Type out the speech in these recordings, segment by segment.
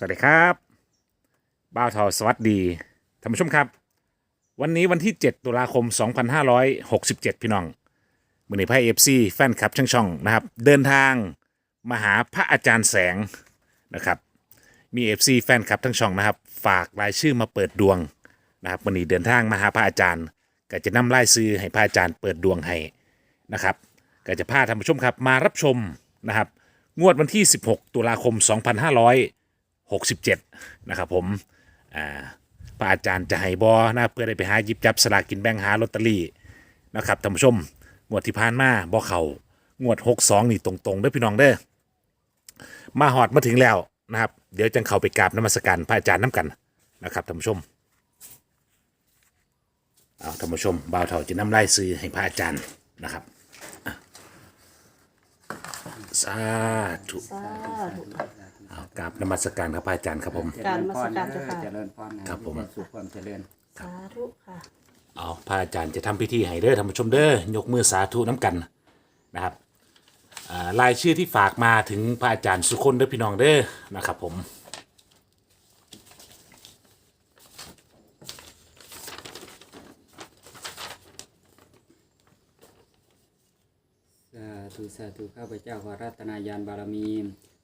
สวัสดีครับบ้าทอสวัสดีท่านผู้ชมครับ วันนี้วันที่ 7 ตุลาคม 2567 พี่น้องมือในไพ่เอฟซีแฟนคลับช่างช่องนะครับ เดินทางมาหาพระอาจารย์แสงนะครับมีเอฟซีแฟนคลับทั้งช่องนะครับ ฝากรายชื่อมาเปิดดวงนะครับวันนี้เดินทางมาหาพระอาจารย์ ก็จะนำรายชื่อให้พระอาจารย์เปิดดวงให้นะครับ ก็จะพาท่านผู้ชมครับมารับชมนะครับ งวดวันที่ 16 ตุลาคม 67 นะครับผมอ่าพระอาจารย์จะให้บอนะเพื่อได้ไปหาหยิบจับสลากกินแบ่งหาลอตเตอรี่นะครับท่านผู้ชมงวดที่ผ่านมาบอเขางวด 62 นี่ตรงๆเด้อพี่น้องเด้อมาหอดมาถึงแล้วนะครับ เดี๋ยวจังเข้าไปกราบนมัสการพระอาจารย์น้ำกันนะครับท่านผู้ชมเอาท่านผู้ชมบ่าวเถาจะนำไล่ซื้อให้พระอาจารย์นะครับสาธุ สาธุ เอากราบนมัสการครับพระอาจารย์ครับผมการนมัสการเจ้าค่ะเจริญพรนะครับผมสุขความเจริญ สาธุค่ะ เอาพระอาจารย์จะทำพิธีให้เด้อท่านผู้ชมเด้อยกมือสาธุน้ำกันนะครับอ่ารายชื่อที่ฝากมาถึงพระอาจารย์สุคนเด้อพี่น้องเด้อนะครับผมสาธุสาธุข้าพเจ้าขอรัตนายานบารมี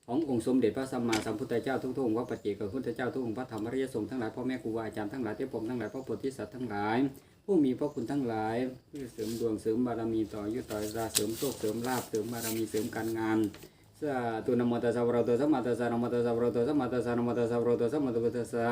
ขององค์สมเด็จพระสัมมาสัมพุทธเจ้าทุกๆองค์พระปัจเจกพุทธเจ้าทุกองค์พระธรรมริยสงฆ์ทั้งหลายพ่อแม่ครูบาอาจารย์ทั้งหลายเทพพรหมทั้งหลายพระโพธิสัตว์ทั้งหลาย ผู้มีพระคุณทั้งหลายเพื่อเสริมดวงเสริมบารมีต่อยุต่อราเสริมโชคเสริมลาภเสริมบารมีเสริมการงานสาธุนโมตัสสะภะคะวะโตสัมมาตัสสะนโมตัสสะภะคะวะโตสัมมาตัสสะนโมตัสสะภะคะวะโตสัมมาตัสสะ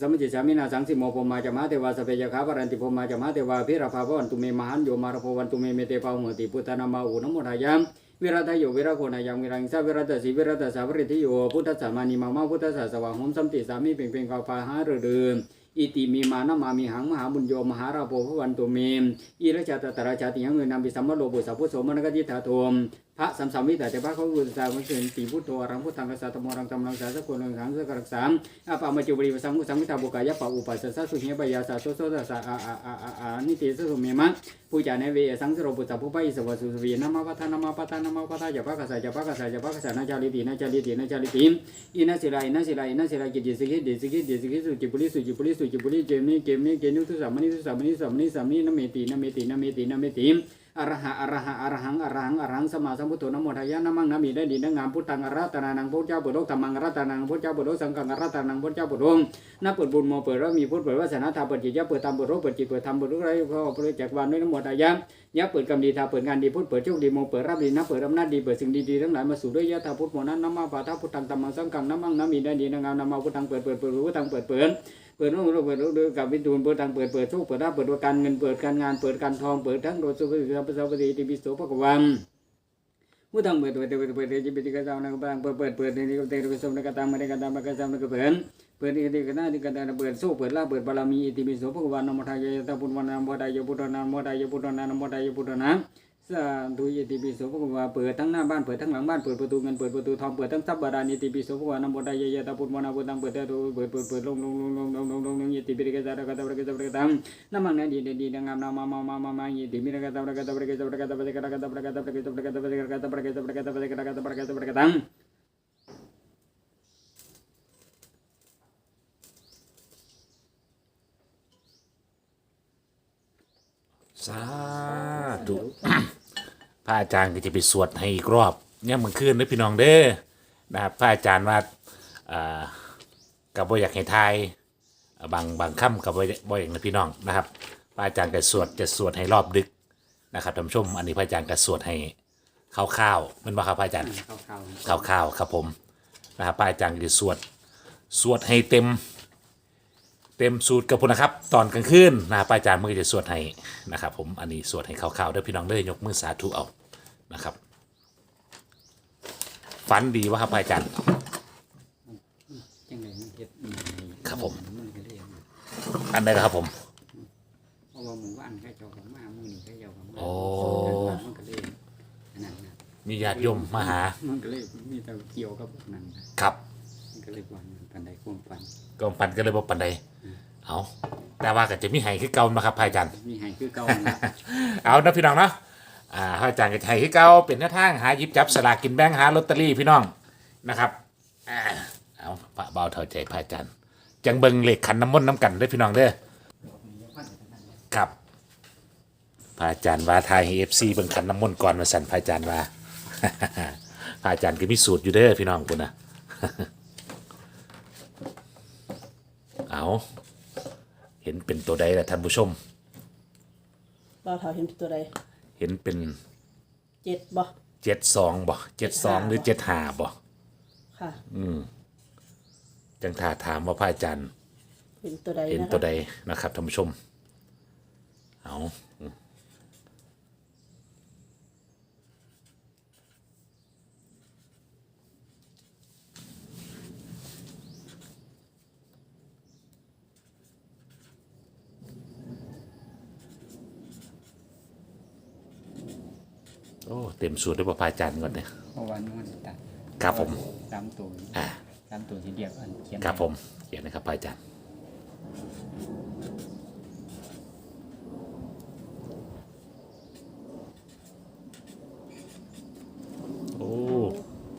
สัมมิจิจามินาสังสิโมปมาจะมาเทวาสเปยคาปรันติปมาจะมาเทวาพิรภาวันตุเมมหันโยมารพวันตุเมเมเตปาหุติพุทธนามาอุนโมทายาม วิรัตโยวิรัโกนายังวิรังสาวิรัตสีวิรัตสาวริทิโยพุทธสามานิมามาพุทธสาสว่างหมสัมติสามีเพ่งเพ่งกาปาหาเรือเดิม อิติมีมานะมามีหังมหาบุญโยมหาราโปภวันตุเมมอิรชาตตระชาติยังเงินนำปิสัมมโลบุสัพพุโสมนกจิตาโทมพระสัมสัมวิตาเตพระเขากุศลสาวเชิญติพุทโธรังพุทธังกษัตริย์มรังธรรมรังสาสกุลังขังสกักสามอาปามาจุบริสังมุสังวิตาบุกายะปะอุปัสสะสุเหปยาสาโสโสตัสะอาอาอาอาอานิติสุเมมะผู้จาในเวสังสโรปุตตะผู้ไปสวัสสุสวีนามาพัฒนามาพัฒนามาพัฒนาจะพักษาจะพักษาจะพักษานาจาริตินาจาริตินาจาริติอินาสิลาอินาสิลาอินาสิลากิจิสิกิดิสิกิดิสิกิสุจิปุริสุจิปุริสุจิปุริเจมิเกมิเกนุทุสามมนิทุสามมนิสามมนิสามนินเมตินเมตินเมตินเมติอรหะอรหะอรหังอรหังอรหังสมาสัมพุทโธนโมทายะนะมังนะมีได้ดีนะงามพุทธังอรัตนานังพุทธเจ้าปุโรธรรมังอรัตนานังพุทธเจ้าปุโรสังฆังอรัตนานังพุทธเจ้าปุโรนับเปิดบุญโมเปิดระมีพุทธเปิดวาสนาธาเปิดจิตยะเปิดธรรมเปิดโรเปิดจิตเปิดธรรมเปิดรู้ไรก็เปิดจักรวาลด้วยนโมทายะยะเปิดกรรมดีทาเปิดงานดีพุทธเปิดโชคดีโมเปิดรับดีนะเปิดอำนาจดีเปิดสิ่งดีๆทั้งหลายมาสู่ด้วยยะธาพุทธโมนั้นนะมาปาทาพุทธังธรรมังสังฆังนะมังนะมีได้ดีนะงามนะมาพุทธังเปิดเปิดเปิดพุทธังเปิดเปิด เปิดโลกเปิดโลกด้วยกับวิทูลเปิดทางเปิดเปิดโชคเปิดราบเปิดวการเงินเปิดการงานเปิดการทองเปิดทั้งโดยสุภาพภาษาปฏิทิปิโสภกวันผู้ทางเปิดเปิดเปิดเปิดเจิตปิติกาจาวนักบางเปิดเปิดเปิดในก็เตระสมนักตามมาในกตามมากระจำนักเปิดเปิดที่กันหน้าที่กันเปิดโชคเปิดลาเปิดบารมีอิติปิโสภกวันนโมทายะตาพุทธวานามโมทายะพุทธนามโมทายะพุทธนามโมทายะพุทธนา สาธุยติปิโสภควาเปิดทั้งหน้าบ้านเปิดทั้งหลังบ้านเปิดประตูเงินเปิดประตูทองเปิดทั้งทรัพย์บาดาลอิติปิโสภควานโมทายะตาพุทธวานาพุทธังเปิดเปิดเปิดเปิดลงลงลงลงลงลงลงลงอิติปิริกาจารกตะปริกาตะปริกาตังน้ำมันดีดีดีงามนามามามามามาอิติมิริกาตะปริกาตะปริกาตะปริกาตะปริกาตะปริกาตะปริกาตะปริกาตะปริกาตะปริกาตะปริกาตะปริกาตะปริกาตะปริกาตะปริกาตะปริกาตะปริกาตังสาธุ พระอาจารย์ก็จะไปสวดให้อีกรอบเนี่ยมันขึ้นเด้อพี่น้องเด้อนะครับพระอาจารย์ว่าอ่ากับบ่อยากให้ทายอ่าบางบางค่ำกับบ่อยบ่อยากนะพี่น้องนะครับพระอาจารย์ก็สวดจะสวดให้รอบดึกนะครับท่านผู้ชมอันนี้พระอาจารย์ก็สวดให้คร่าวๆมันว่าครับพระอาจารย์เข้าเข้าข่าวๆครับผมนะครับป้าอาจารย์ก็จะสวดสวดให้เต็ม เต็มสูตรกับพุ่นนะครับ ตอนกลางคืนนะป้าอาจารย์มันก็จะสวดให้นะครับ ผมอันนี้สวดให้ข่าวๆเด้อพี่น้องเด้อยกมือสาธุเอานะครับฝันดีวะครับป้าอาจารย์จังไดมันเฮ็ดอืมครับผม มันก็เลยอันใดนะครับผม เพราะว่าหมู่บ้านเขาเจ้าของมามื้อนี้เขาเจ้าของมาโอ้ มันก็เลยอันนั้นนะมีญาติโยมมาหามันก็เลยมีแต่เกี่ยวกับพวกนั้นนะครับ มันก็เลยวันปันใดความฝันก็ปันก็เลยบอกปันใด เอาแต่ว่าก็จะมีให้คือเก่ามาครับพระอาจารย์มีให้คือเก่านะ เอานะพี่น้องเนาะอ่าพระอาจารย์ก็จะให้คือเก่าเป็นหน้าทางหาหยิบจับสลากกินแบ่งหาลอตเตอรี่พี่น้องนะครับอ่าบ่าวเท่าใจพระอาจารย์จังเบิงเหล็กขันน้ำมนต์น้ำกันเด้อพี่น้องเด้อครับพระอาจารย์ว่าทายให้เอฟซีเบิงขันน้ำมนต์ก่อนมาสั่นพระอาจารย์ว่า พระอาจารย์ก็มีสูตรอยู่เด้อพี่น้องคุณนะ เอาเห็นเป็นตัวใดล่ะท่านผู้ชม บ่าวเถาเห็นตัวใดเห็นเป็นเจ็ดบ่เจ็ดสองบ่เจ็ดสองหรือเจ็ดห้าบ่ค่ะ จังท่าถามว่าพระอาจารย์ เห็นตัวใดเห็นนะคะตัวใดนะครับท่านผู้ชม เอา โอ้เต็มสูตรด้วยป่ะพระอาจารย์ก่อนเนี่ยเพราะวันมันตัดครับผมสามตัวอ่าสามตัวที่เดียวอันเขียนครับผมเขียนนะครับพระอาจารย์โอ้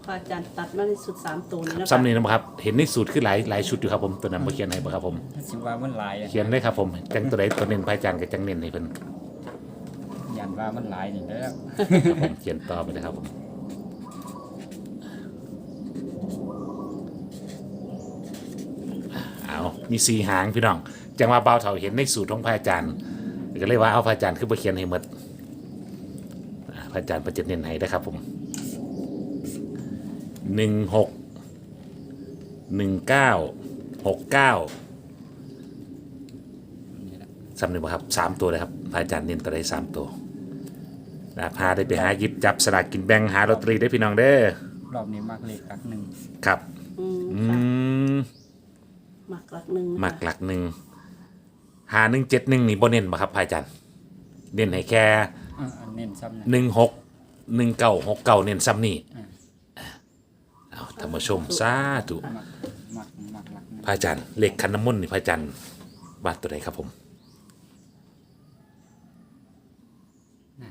พระอาจารย์ตัดมาในสุดสามตัวนี้นะคะซ้ำนี้นะครับ เห็นในสูตรคือหลายหลายชุดอยู่ครับผมตัวนั้นมาเขียนให้บ่ครับผม สิว่ามันหลายอะเขียนได้ครับผมจังตัวใดตัวเน้นพระอาจารย์กับจังเน้นให้เพิ่นยัน ว่ามันหลายนี่แล้ว ครับผมเขียนต่อไปเลยครับผมเอามีสีหางพี่น้อง จังว่าเบาเท่าเห็นในสูตรของพระอาจารย์ก็เลยว่าเอาพระอาจารย์ขึ้นมาเขียนให้หมดอ่าพระอาจารย์ประจิตเน้นให้นะครับผมหนึ่งหกหนึ่งเก้าหกเก้านี่แหละ สำเนึกบ่ครับสามตัวเลยครับพระอาจารย์เน้นตัวใดสามตัว นะพาได้ไปหาหยิบจับสลากกินแบ่งหาลอตเตอรี่ได้พี่น้องเด้อรอบนี้มากเลขหลักหนึ่งครับ อืมอืค่ะมหมักหลักหนึ่งนะคะมักหลักหนึ่งหาหนึ่งเจ็ดหนึ่งนี่บ่เน้นบ่ครับพระอาจารย์เน้นให้แค่อะอันเน้นซ้ำนะหนึ่งหกหนึ่งเก้าหกเก้าเน้นซ้ำนี่อืมเอาท่านผู้ชมสาธุมักมักมักหลักหนึ่งพระอาจารย์เลขคันน้ำมนต์นี่พระอาจารย์วาดตัวไหนครับผม ไหน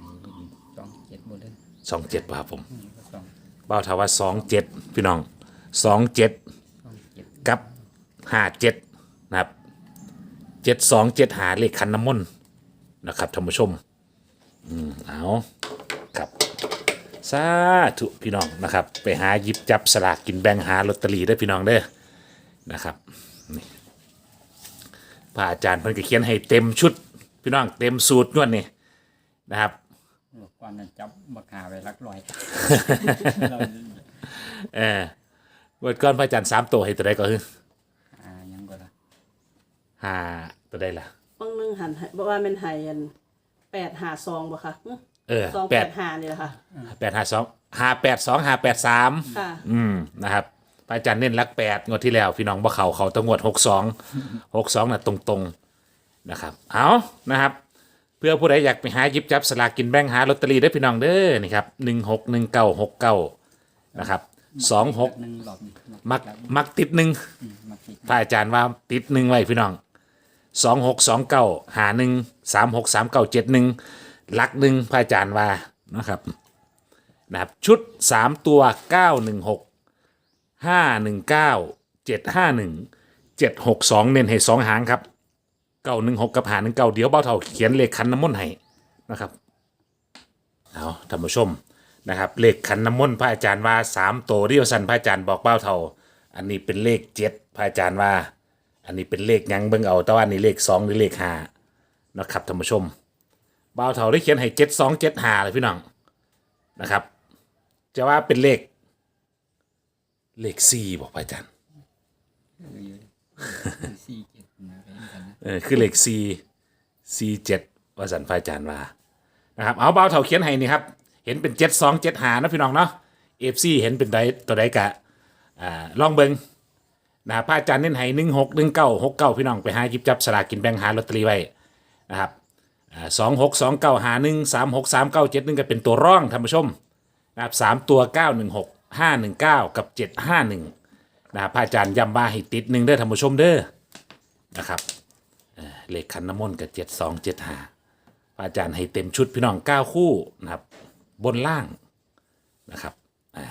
สองเจ็ดหมดเลย สองเจ็ดครับผมเบ้าทาว่าสองเจ็ดพี่น้องสองเจ็ดกับห้าเจ็ดนะครับเจ็ดสองเจ็ดหาเลขคันน้ำมนต์นะครับท่านผู้ชมอืมเอาครับสาธุพี่น้องนะครับ ไปหาหยิบจับสลากกินแบ่งหาลอตเตอรี่ได้พี่น้องเด้อนะครับนี่พระอาจารย์เพิ่นก็เขียนให้เต็มชุด พี่น้องเต็มสูตรงวดนี่นะครับ หลบความนั้นจับบักหาไว้รักร้อย เราเออเมื่อก่อนพระอาจารย์สามตัวให้ตัวใดก็คืออ่ายังก็ละห้าตัวใดล่ะ บางหนึงหันให้บอกว่าเป็นไห้อันแปดหาซองบ่คะหึเออซองแปแปดดหานี่แหละค่ะ แปดห้าสองห้าแปดสองห้าแปดสามค่ะ อืมนะครับพระอาจารย์เน้นรักแปดงวดที่แล้ว พี่น้องบ่เขาเขาต้องงวดหกสองหกสองน่ะตรงๆนะครับ เอานะครับ เพื่อผู้ใดอยากไปหาหยิบจับสลากกินแบ่งหาลอตเตอรี่ได้อพี่น้องเด้อนี่ครับหนึ่งหกหนึ่งเก้าหกเก้านะครับสองหกหนึ่งรอบนี่มักมักติดหนึ่งอืมมักติดพระอาจารย์ว่าติดหนึ่งไว้พี่น้องสองหกสองเก้าหาหนึ่งสามหกสามเก้าเจ็ดหนึ่งลักหนึ่งพระอาจารย์ว่านะครับนะครับชุดสามตัวเก้าหนึ่งหกห้าหนึ่งเก้าเจ็ดห้าหนึ่งเจ็ดหกสองเน้นให้สองหางครับ เก้าหนึ่งหกกับหาหนึ่งเก้าเดี๋ยวเบ้าเท่าเขียนเลขคันน้ำมนต์ให้นะครับเอาท่านผู้ชมนะครับเลขคันน้ำมนต์พระอาจารย์ว่าสามตัวเดียวสันพระอาจารย์บอกเบ้าเท่า อันนี้เป็นเลขเจ็ดพระอาจารย์ว่า อันนี้เป็นเลขยังเบิ่งเอาแต่ว่านนี้เลขสองหรือเลขห้านะครับท่านผู้ชมเบ่าวเถาได้เขียนให้เจ็ดสองเจ็ดห้าเลยพี่น้องนะครับ จะว่าเป็นเลขเลขสี่บอกพระอาจารย์สี่เเออคือเลขสี่สี่เจ็ดว่าสันพระอาจารย์ว่านะครับเอาเบาเถาเขียนให้นี่ครับ เห็นเป็นเจ็ดสองเจ็ดหานะพี่น้องเนาะเอฟซีเห็นเป็นใดตัวใดกะอ่าลองเบิงนะครับพระอาจารย์เน้นให้หนึ่งหกหนึ่งเก้าหกเก้าพี่น้องไปหาหยิบจับสลากกินแบ่งหาลอตเตอรี่ไว้นะครับสองหกสองเก้าหาหนึ่งสามหกสามเก้าเจ็ดหนึ่งก็เป็นตัวร่องท่านผู้ชมนะครับสามตัวเก้าหนึ่งหกห้าหนึ่งเก้ากับเจ็ดห้าหนึ่งนะครับพระอาจารย์ย้ำว่าให้ติดหนึ่งเด้อท่านผู้ชมเด้อนะครับ เอ่อเลขขันน้ำมนต์กับเจ็ดสองเจ็ดห้าพระอาจารย์ให้เต็มชุดพี่น้องเก้าคู่นะครับ บนล่างนะครับอ่า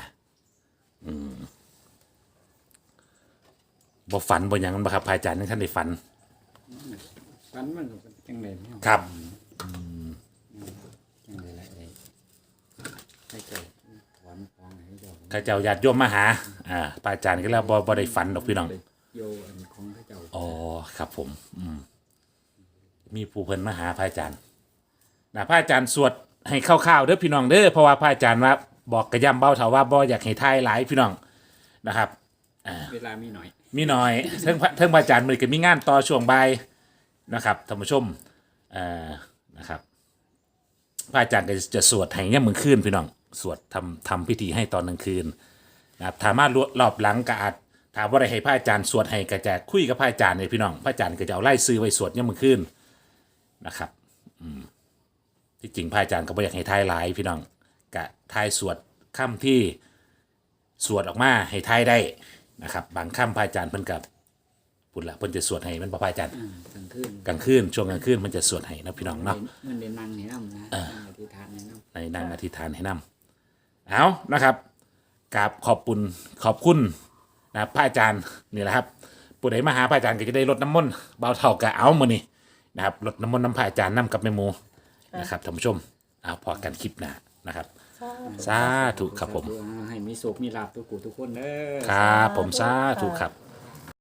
อืมบ่ฝันบ่หยังมันบ่ครับพระอาจารย์ยังท่านได้ฝัน ฝันมันก็เป็นจังไดเนี่ยครับ จังไดล่ะเอ้ยให้เจ้าถอนฟองให้เจ้าข้าเจ้าญาติโยมมาหา อ่าพระอาจารย์ก็แล้วบ่บ่ได้ฝันดอกพี่น้องโยอันของพระเจ้า อ๋อ ครับผม อืม มีผู้เพิ่นมาหาพระอาจารย์นะพระอาจารย์สวดให้คร่าวๆเด้อพี่น้องเด้อเพราะว่าพระอาจารย์ว่าบอกกระย่ำเบ้าเถาว่าบ่อยากให้ทายหลายพี่น้องนะครับเวลามีหน่อย มีหน่อยเทิงพระเทิงพระอาจารย์มือก็มีงานต่อช่วงบ่ายนะครับท่านผู้ชมเอ่อนะครับพระอาจารย์ก็จะสวดให้เนี่ยามมือคืนพี่น้องสวดทำทำพิธีให้ตอนกลางคืนนะครับถามว่ารอบหลังก็อาจถามว่าได้ให้พระอาจารย์สวดให้ก็จะคุยกับพระอาจารย์เลยพี่น้องพระอาจารย์ก็จะเอาไล่ซื้อไว้สวดเนี่ยามมือคืน นะครับอืมที่จริงพระอาจารย์ก็บ่อยากให้ทายหลายพี่น้องกะทายสวดค่ำที่สวดออกมาให้ทายได้นะครับ บางค่ำพระอาจารย์เพิ่นกับปุ่นละเพิ่นจะสวดให้มันบ่พระอาจารย์อ่ากลางคืนกลางคืนช่วงกลางคืนมันจะสวดให้นะพี่น้องเนาะเงินเดือนนั่งให้น้ำนะนั่งอธิษฐานให้น้ำในนั่งอธิษฐานให้นำเอานะครับกราบขอบคุณขอบคุณนะครับพระอาจารย์นี่แหละครับ ผู้ใดมาหาพระอาจารย์ก็จะได้ลดน้ำมนต์เบาเท่ากะเอามานี่ นะครับลดน้ำมนต์น้ำพระอาจารย์น้ำกับแม่หมูนะครับท่านผู้ชมเอาพอกันคลิปหน้านะครับ สาธุครับผม ให้มีโศกมีลาบทุกกูทุกคนเด้อ ครับผมสาธุครับ